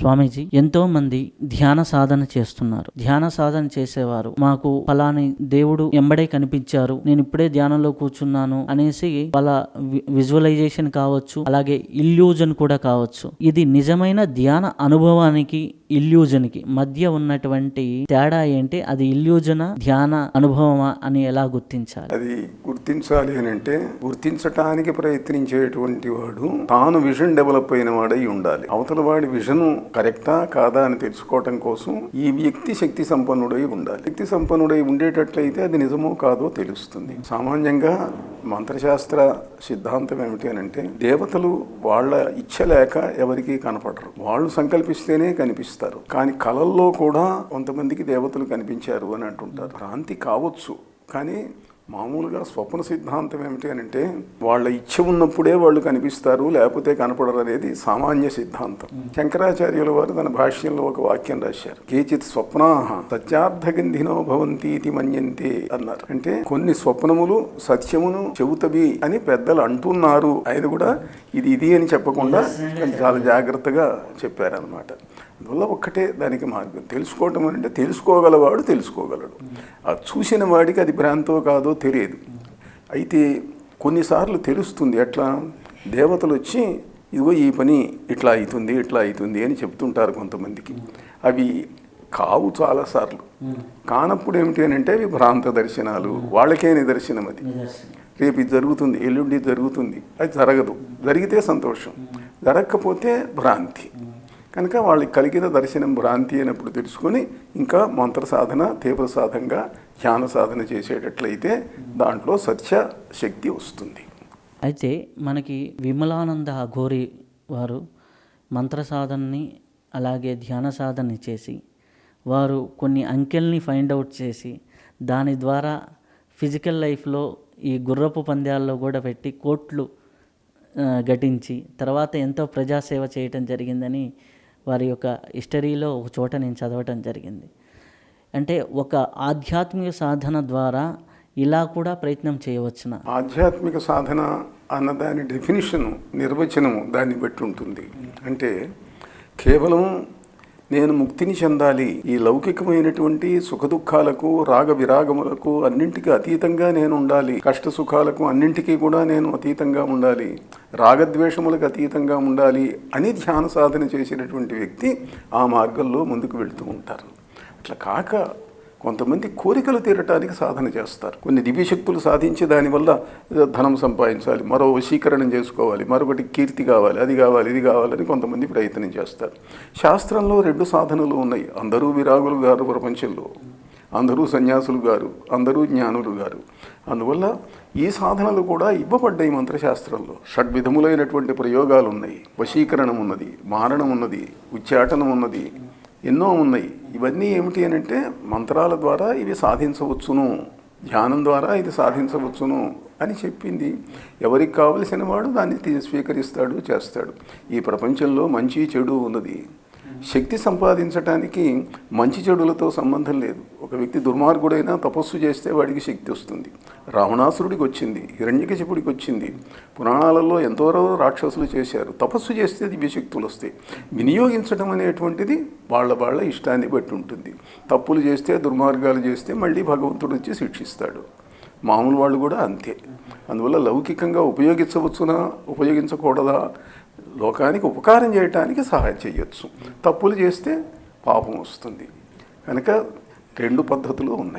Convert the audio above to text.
స్వామీజీ ఎంతో మంది ధ్యాన సాధన చేస్తున్నారు. ధ్యాన సాధన చేసేవారు. మాకు ఫలాని దేవుడు ఎంబడే కనిపించారు. నేను ఇప్పుడే ధ్యానంలో కూర్చున్నాను అనేసి వాళ్ళ వి- విజువలైజేషన్ కావచ్చు అలాగే ఇల్యూజన్ కూడా కావచ్చు. ఇది నిజమైన ధ్యాన అనుభవానికి ఇల్యూజన్కి మధ్య ఉన్నటువంటి తేడా ఏంటి? అది ఇల్యూజన ధ్యాన అనుభవమా అని ఎలా గుర్తించాలి? అది గుర్తించాలి అని అంటే గుర్తించటానికి ప్రయత్నించేటువంటి వాడు తాను విజన్ డెవలప్ అయిన వాడై ఉండాలి. అవతల వాడి విజన్ కరెక్టా కాదా అని తెలుసుకోవటం కోసం ఈ వ్యక్తి శక్తి సంపన్నుడై ఉండాలి. శక్తి సంపన్నుడై ఉండేటట్లయితే అది నిజమో కాదో తెలుస్తుంది. సామాన్యంగా మంత్రశాస్త్ర సిద్ధాంతం ఏమిటి అని అంటే దేవతలు వాళ్ళ ఇచ్చ లేక ఎవరికీ కనపడరు. వాళ్ళు సంకల్పిస్తేనే కనిపిస్తారు. కానీ కళల్లో కూడా కొంతమందికి దేవతలు కనిపించారు అని అంటుంటారు. భ్రాంతి కావచ్చు. కానీ మామూలుగా స్వప్న సిద్ధాంతం ఏమిటి అని అంటే వాళ్ళ ఇచ్చ ఉన్నప్పుడే వాళ్ళు కనిపిస్తారు లేకపోతే కనపడరు అనేది సామాన్య సిద్ధాంతం. శంకరాచార్యుల వారు తన భాష్యంలో ఒక వాక్యం రాశారు. కేచిత్ స్వప్నా సత్యార్థగంధినో భవంతి ఇది మన్యంతే అన్నారు. అంటే కొన్ని స్వప్నములు సత్యమును చెబుతవి అని పెద్దలు అంటున్నారు. ఆయన కూడా ఇది ఇది అని చెప్పకుండా చాలా జాగ్రత్తగా చెప్పారనమాట అందువల్ల ఒక్కటే దానికి మార్గం. తెలుసుకోవటం అంటే తెలుసుకోగలవాడు తెలుసుకోగలడు. ఆ చూసిన వాడికి అది భ్రాంతో కాదో తెలియదు. అయితే కొన్నిసార్లు తెలుస్తుంది ఎట్లా? దేవతలు వచ్చి ఇదిగో ఈ పని ఇట్లా అవుతుంది ఇట్లా అవుతుంది అని చెప్తుంటారు కొంతమందికి. అవి కావు చాలాసార్లు కానప్పుడు ఏమిటి అని అంటే అవి భ్రాంత దర్శనాలు వాళ్ళకే నిదర్శనం అది. రేపు ఇది జరుగుతుంది ఎల్లుండి జరుగుతుంది. అది జరగదు. జరిగితే సంతోషం. జరగకపోతే భ్రాంతి. కనుక వాళ్ళకి కలిగిన దర్శనం భ్రాంతి అయినప్పుడు తెలుసుకొని ఇంకా మంత్ర సాధన తీవ్ర సాధనగా ధ్యాన సాధన చేసేటట్లయితే దాంట్లో సత్య శక్తి వస్తుంది. అయితే మనకి విమలానంద అఘోరి వారు మంత్ర సాధనని అలాగే ధ్యాన సాధనని చేసి వారు కొన్ని అంకెల్ని ఫైండ్ అవుట్ చేసి దాని ద్వారా ఫిజికల్ లైఫ్లో ఈ గుర్రపు పందాల్లో కూడా పెట్టి కోట్లు గటించి తర్వాత ఎంతో ప్రజాసేవ చేయటం జరిగిందని వారి యొక్క హిస్టరీలో ఒక చోట నేను చదవటం జరిగింది. అంటే ఒక ఆధ్యాత్మిక సాధన ద్వారా ఇలా కూడా ప్రయత్నం చేయవచ్చున? ఆధ్యాత్మిక సాధన అన్న దాని డెఫినిషను నిర్వచనము దాన్ని బట్టి ఉంటుంది. అంటే కేవలం నేను ముక్తిని చెందాలి ఈ లౌకికమైనటువంటి సుఖదుఖాలకు రాగ విరాగములకు అన్నింటికి అతీతంగా నేను ఉండాలి కష్ట సుఖాలకు అన్నింటికీ కూడా నేను అతీతంగా ఉండాలి రాగద్వేషములకు అతీతంగా ఉండాలి అని ధ్యాన సాధన చేసినటువంటి వ్యక్తి ఆ మార్గంలో ముందుకు వెళుతూ ఉంటారు. అట్లా కాక కొంతమంది కోరికలు తీరటానికి సాధన చేస్తారు. కొన్ని దివ్యశక్తులు సాధించి దానివల్ల ధనం సంపాదించాలి మరో వశీకరణం చేసుకోవాలి మరొకటి కీర్తి కావాలి అది కావాలి ఇది కావాలని కొంతమంది ప్రయత్నం చేస్తారు. శాస్త్రంలో రెండు సాధనలు ఉన్నాయి. అందరూ విరాగులు గారు ప్రపంచంలో. అందరూ సన్యాసులు గారు అందరూ జ్ఞానులు గారు. అందువల్ల ఈ సాధనలు కూడా ఇవ్వబడ్డాయి మంత్రశాస్త్రంలో. షడ్విధములైనటువంటి ప్రయోగాలు ఉన్నాయి వశీకరణం ఉన్నది మారణం ఉన్నది ఉచ్చాటనం ఉన్నది ఎన్నో ఉన్నాయి. ఇవన్నీ ఏమిటి అని అంటే మంత్రాల ద్వారా ఇవి సాధించవచ్చును ధ్యానం ద్వారా ఇది సాధించవచ్చును అని చెప్పింది. ఎవరికి కావలసిన వాడు దాన్ని స్వీకరిస్తాడు చేస్తాడు. ఈ ప్రపంచంలో మంచి చెడు ఉన్నది. శక్తి సంపాదించటానికి మంచి చెడులతో సంబంధం లేదు. ఒక వ్యక్తి దుర్మార్గుడైనా తపస్సు చేస్తే వాడికి శక్తి వస్తుంది. రావణాసురుడికి వచ్చింది హిరణ్యకశిపుడికి వచ్చింది. పురాణాలలో ఎంతో రాక్షసులు చేశారు. తపస్సు చేస్తే దివ్యశక్తులు వస్తాయి. వినియోగించడం అనేటువంటిది వాళ్ళ వాళ్ళ ఇష్టాన్ని బట్టి ఉంటుంది. తప్పులు చేస్తే దుర్మార్గాలు చేస్తే మళ్ళీ భగవంతుడు వచ్చి శిక్షిస్తాడు. మామూలు వాళ్ళు కూడా అంతే. అందువల్ల లౌకికంగా ఉపయోగించవచ్చునా ఉపయోగించకూడదా లోకానికి ఉపకారం చేయటానికి సహాయం చేయొచ్చు. తప్పులు చేస్తే పాపం వస్తుంది. కనుక రెండు పద్ధతులు ఉన్నాయి.